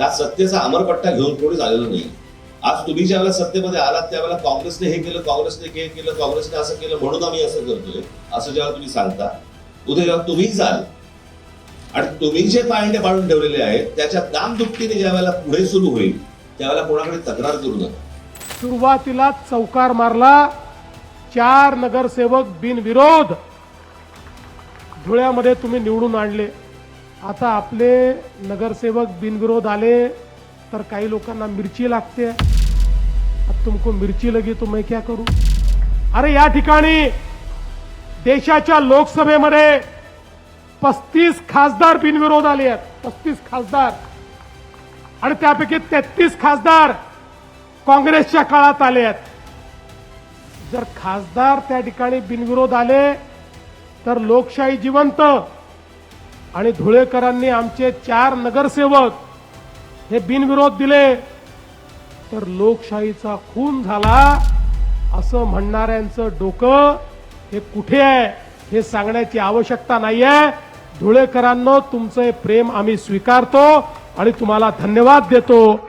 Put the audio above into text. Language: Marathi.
त्या सत्तेचा अमरपट्टा घेऊन कोणी झालेलं नाही. आज तुम्ही ज्या वेळेला सत्तेमध्ये आलात त्यावेळेला काँग्रेसने हे केलं काँग्रेसने हे केलं काँग्रेसने असं केलं म्हणून आम्ही असं करतोय असं जेव्हा तुम्ही सांगता. उद्या जेव्हा तुम्ही जाल आणि तुम्ही जे पायंडे पाडून ठेवलेले आहेत त्याच्या दामदुपटीने ज्या वेळेला पुढे सुरू होईल त्यावेळेला कोणाकडे तक्रार करू नका. सुरुवातीला चौकार मारला चार नगरसेवक बिनविरोध धुळ्यामध्ये तुम्ही निवडून आणले. आता आपले नगरसेवक बिनविरोध आले तर काही लोकांना मिरची लागते. अब तुमको मिरची लगी तो मैं क्या करू? अरे या ठिकाणी देशाच्या लोकसभेमध्ये पस्तीस खासदार बिनविरोध आले आहेत. पस्तीस खासदार. आणि त्यापैकी तेहतीस खासदार काँग्रेसच्या काळात आले आहेत. जर खासदार त्या ठिकाणी बिनविरोध आले तर लोकशाही जिवंत. आणि धुळेकरांनी आमचे चार नगरसेवक हे बिनविरोध दिले. तर लोकशाहीचा खून झाला असं म्हणणाऱ्यांचं डोकं हे कुठे आहे हे सांगण्याची आवश्यकता नाही आहे धुळेकरांनो तुमचं प्रेम आम्ही स्वीकारतो आणि तुम्हाला धन्यवाद देतो.